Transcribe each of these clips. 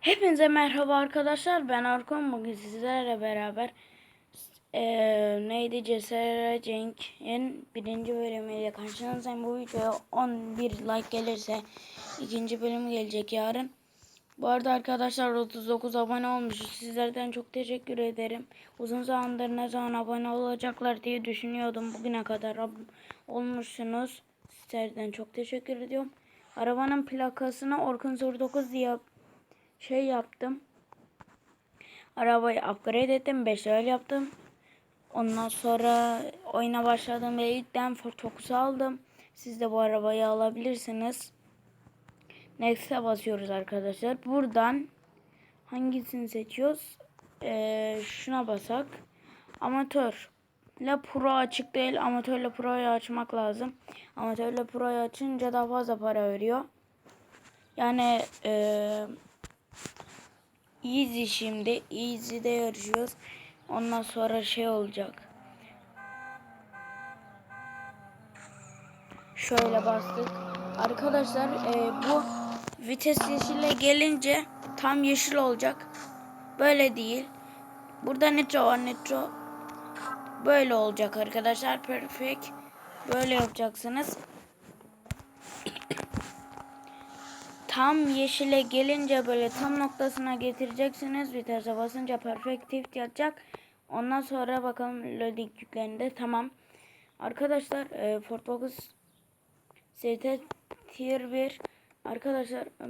Hepinize merhaba arkadaşlar. Ben Arkon. Bugün sizlerle beraber eee neydi CSR Cenk'in birinci bölümüyle karşınızdayım. Bu videoya 11 like gelirse ikinci bölümü gelecek yarın. Bu arada arkadaşlar 39 abone olmuşuz. Sizlerden çok teşekkür ederim. Uzun zamandır ne zaman abone olacaklar diye düşünüyordum. Bugüne kadar olmuşsunuz. Sizlerden çok teşekkür ediyorum. Arabanın plakasını Orkun 09 diye şey yaptım. Arabayı upgrade ettim. 5 level yaptım. Ondan sonra oyuna başladım ve ilkten Ford Focus'u aldım. Siz de bu arabayı alabilirsiniz. Next'e basıyoruz arkadaşlar. Buradan hangisini seçiyoruz? Ee, şuna basak. Amatör. ile Pro açık değil. Amatörle Pro'yu açmak lazım. Amatörle Pro'yu açınca daha fazla para veriyor. Yani eee Easy şimdi. Easy'de yarışıyoruz. Ondan sonra şey olacak. Şöyle bastık. Arkadaşlar e, bu vites yeşile gelince tam yeşil olacak. Böyle değil. Burada nitro var nitro. Böyle olacak arkadaşlar. Perfect. Böyle yapacaksınız. Tam yeşile gelince böyle tam noktasına getireceksiniz. Vitese basınca perfektif yapacak. Ondan sonra bakalım loading yüklerinde tamam. Arkadaşlar e, Ford Focus ST Tier 1 Arkadaşlar e,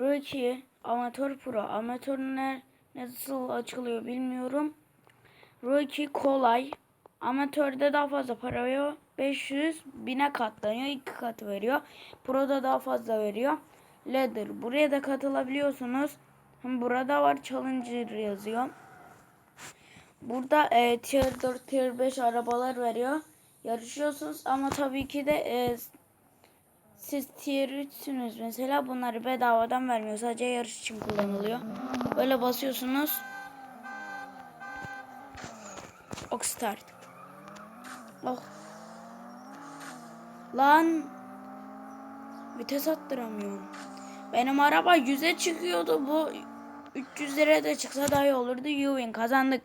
Rookie Amatör Pro Amatör ne, nasıl açılıyor bilmiyorum. Rookie kolay. Amatörde daha fazla para veriyor. 500 bine katlanıyor. 2 katı veriyor. Pro'da daha fazla veriyor. Ladder. Buraya da katılabiliyorsunuz. Burada var Challenger yazıyor. Burada e, Tier 4, Tier 5 arabalar veriyor. Yarışıyorsunuz ama tabii ki de e, siz Tier 3'sünüz mesela bunları bedavadan vermiyor. Sadece yarış için kullanılıyor. Böyle basıyorsunuz. Ok start. Oh. Lan. Vites attıramıyorum. Benim araba 100'e çıkıyordu. Bu 300 liraya da çıksa daha iyi olurdu. Ewing kazandık.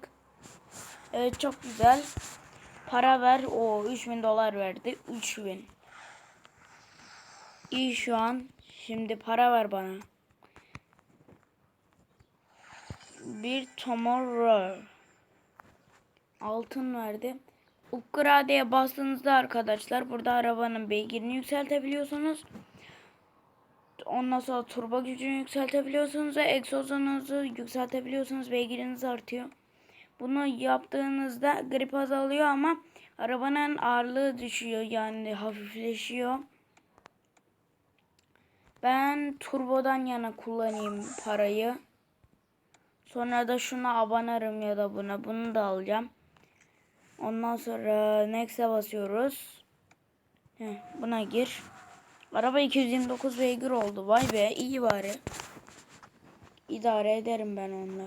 Evet çok güzel. Para ver. O 3000 dolar verdi. 3000. İyi şu an. Şimdi para ver bana. Bir tomorrow. Altın verdi. Upgrade'ye bastığınızda arkadaşlar burada arabanın beygirini yükseltebiliyorsunuz. Ondan sonra turbo gücünü yükseltebiliyorsunuz ve egzozunuzu yükseltebiliyorsunuz. Beygiriniz artıyor. Bunu yaptığınızda grip azalıyor ama arabanın ağırlığı düşüyor yani hafifleşiyor. Ben turbodan yana kullanayım parayı. Sonra da şuna abanarım ya da buna. Bunu da alacağım. Ondan sonra next'e basıyoruz. Heh, buna gir. Araba 229 beygir oldu. Vay be iyi bari. İdare ederim ben onunla.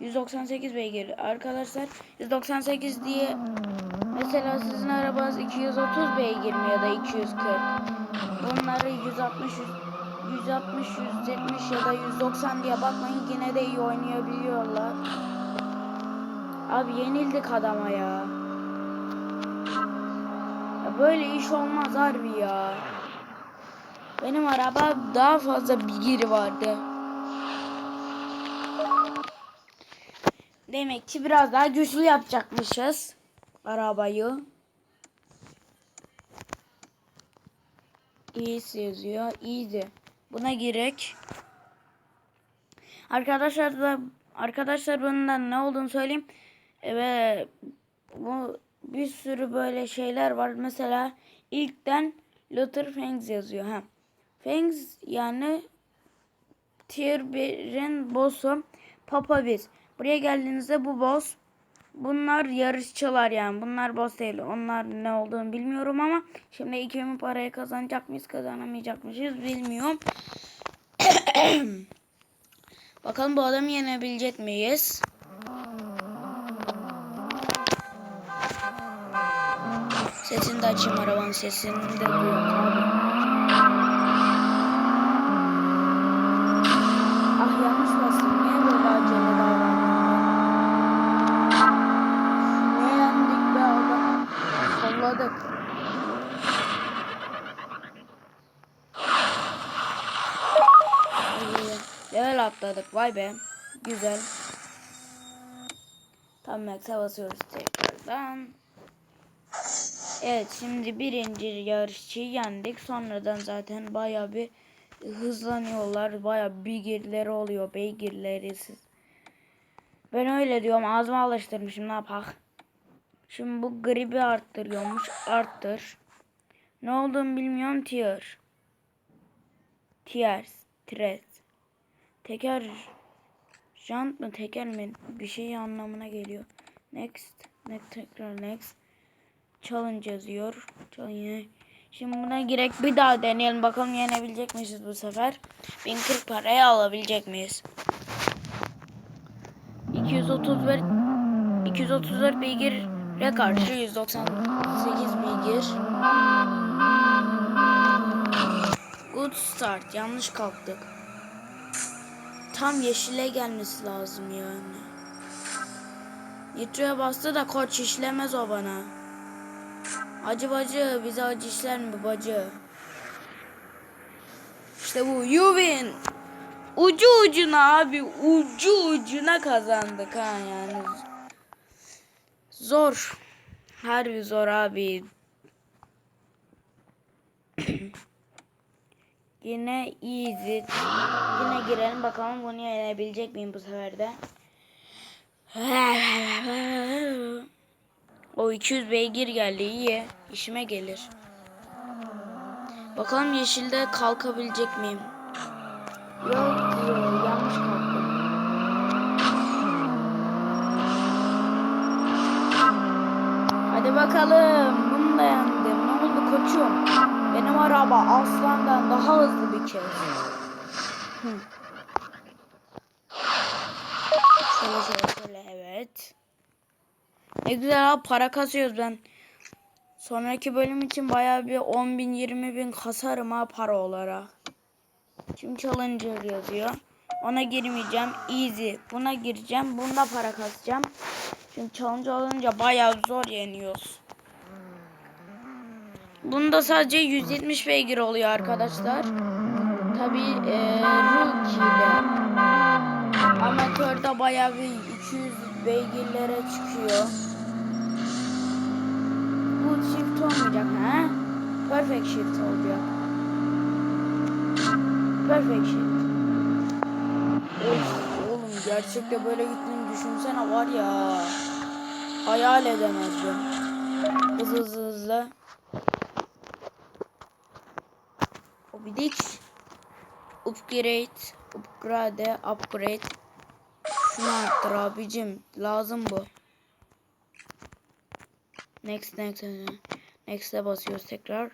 198 beygir. Arkadaşlar 198 diye mesela sizin arabanız 230 beygir mi ya da 240. Bunları 160 160 170 ya da 190 diye bakmayın yine de iyi oynayabiliyorlar. Abi yenildik adama ya. ya böyle iş olmaz harbi ya. Benim araba daha fazla bilgiri vardı. Demek ki biraz daha güçlü yapacakmışız arabayı. Easy yazıyor. Easy. Buna girek. Arkadaşlar da arkadaşlar bundan ne olduğunu söyleyeyim. Evet bu bir sürü böyle şeyler var. Mesela ilkten Luther Fangs yazıyor. Ha. Fangs yani Tier 1'in boss'u Papa biz. Buraya geldiğinizde bu boss bunlar yarışçılar yani. Bunlar boss değil. Onlar ne olduğunu bilmiyorum ama şimdi 2000 parayı kazanacak mıyız kazanamayacak mıyız bilmiyorum. Bakalım bu adamı yenebilecek miyiz? Sesini de açayım arabanın sesini de duyuyorum bastım. Niye böyle. Level atladık. Vay be. Güzel. Tam max'e basıyoruz tekrardan. Evet şimdi birinci yarışçıyı yendik. Sonradan zaten baya bir hızlanıyorlar. Baya beygirleri oluyor. Beygirleri siz. Ben öyle diyorum. Ağzıma alıştırmışım. Ne yapak? Şimdi bu gribi arttırıyormuş. Arttır. Ne olduğunu bilmiyorum. Tier. Tiers. Tres. Teker. Jant mı teker mi? Bir şey anlamına geliyor. Next. Next tekrar next. Challenge yazıyor. Challenge. Şimdi buna girek bir daha deneyelim. Bakalım yenebilecek miyiz bu sefer? 1040 paraya alabilecek miyiz? 231 234 beygire karşı 198 beygir. Good start. Yanlış kalktık. Tam yeşile gelmesi lazım yani. Nitro'ya bastı da koç işlemez o bana. Acı bacı bize acı işler mi bacı? İşte bu you win. Ucu ucuna abi ucu ucuna kazandık ha yani. Zor. Harbi zor abi. Yine easy. Yine girelim bakalım bunu yenebilecek miyim bu sefer de. O 200 beygir geldi iyi. İşime gelir. Bakalım yeşilde kalkabilecek miyim? Yok. Yanlış kalktım. Hadi bakalım. Bunu da yendim. Ne oldu koçum? Benim araba aslandan daha hızlı bir kez. Şöyle şöyle şöyle evet. Ne güzel abi para kasıyoruz ben. Sonraki bölüm için bayağı bir 10 bin 20 bin kasarım ha para olarak. Şimdi challenger yazıyor. Ona girmeyeceğim. Easy. Buna gireceğim. Bunda para kasacağım. Şimdi challenge olunca bayağı zor yeniyoruz. Bunda sadece 170 beygir oluyor arkadaşlar. Tabi e, rookie'de. Amatörde bayağı bir 200 beygirlere çıkıyor. Bu shift olmayacak ha? Perfect shift olacak. Perfect shift. Of oğlum gerçekte böyle gittiğini düşünsene var ya. Hayal edemezdim. Hızlı hızlı hızlı. Obidik. Upgrade. Upgrade. Upgrade. Şunu arttır abicim. Lazım bu. Next next next. Next'e basıyoruz tekrar.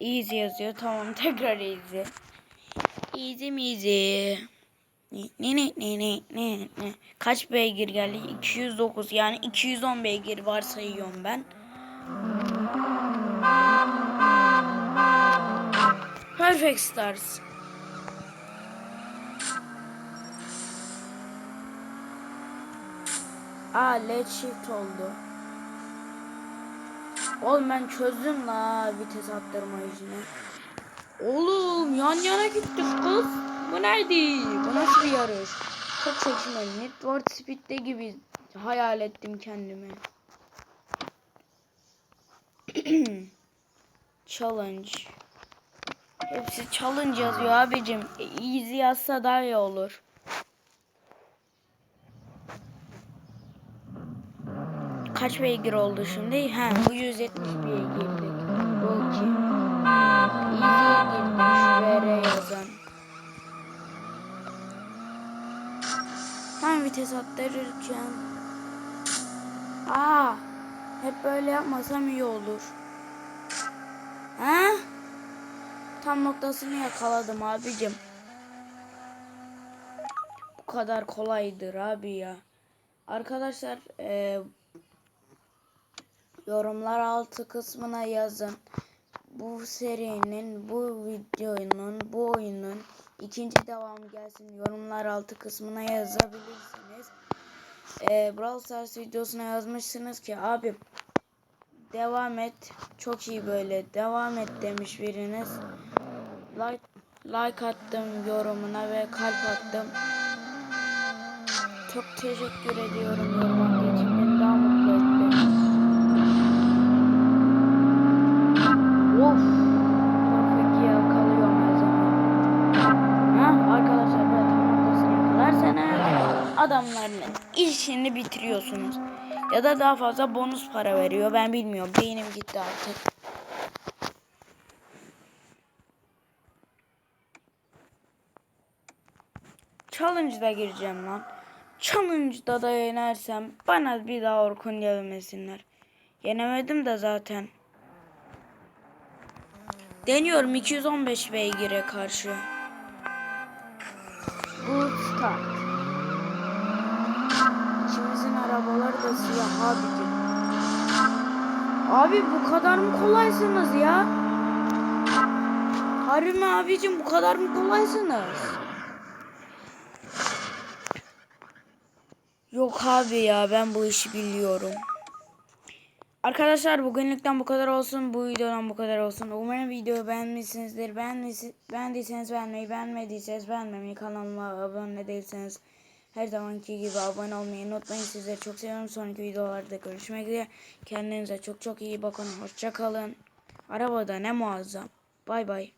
Easy yazıyor. Tamam tekrar easy. Easy easy. Ne ne ne ne ne ne. Kaç beygir geldi? 209 yani 210 beygir varsayıyorum ben. Perfect Stars. Aa LED shift oldu. Oğlum ben çözdüm la vites attırma işini. Oğlum yan yana gittik kız. Bu neydi? Bu nasıl bir yarış? Çok çekişmeli. Need for Speed'de gibi hayal ettim kendimi. challenge. Hepsi challenge yazıyor abicim. E, easy yazsa daha iyi olur. Kaç beygir oldu şimdi? Ha bu 170 beygirlik. Bu ki. Easy'ye girdim şuraya yazan. Tam vites attırırken. Aa, hep böyle yapmasam iyi olur. Ha? Tam noktasını yakaladım abicim. Bu kadar kolaydır abi ya. Arkadaşlar e, yorumlar altı kısmına yazın. Bu serinin, bu videonun, bu oyunun ikinci devamı gelsin yorumlar altı kısmına yazabilirsiniz. Ee, Brawl Stars videosuna yazmışsınız ki abi devam et çok iyi böyle devam et demiş biriniz. Like, like attım yorumuna ve kalp attım. Çok teşekkür ediyorum yorum attığı için beni daha mutlu etti. Of. Trafik yakalıyorum her zaman. Ha, arkadaşlar böyle tam ortasını yakalarsanız adamların işini bitiriyorsunuz. Ya da daha fazla bonus para veriyor. Ben bilmiyorum. Beynim gitti artık. Challenge'da gireceğim lan. Challenge'da da yenersem bana bir daha Orkun yemesinler. Yenemedim de zaten. Deniyorum 215 beygire karşı. Bu start. İçimizin arabaları da siyah abicim. Abi bu kadar mı kolaysınız ya? Harbi mi abicim bu kadar mı kolaysınız? Yok abi ya ben bu işi biliyorum. Arkadaşlar bugünlükten bu kadar olsun. Bu videodan bu kadar olsun. Umarım videoyu beğenmişsinizdir. Beğenmiş, beğendiyseniz beğenmeyi, beğenmediyseniz beğenmemeyi, kanalıma abone değilseniz her zamanki gibi abone olmayı unutmayın. Sizleri çok seviyorum. Sonraki videolarda görüşmek üzere. Kendinize çok çok iyi bakın. Hoşça kalın. Arabada ne muazzam. Bay bay.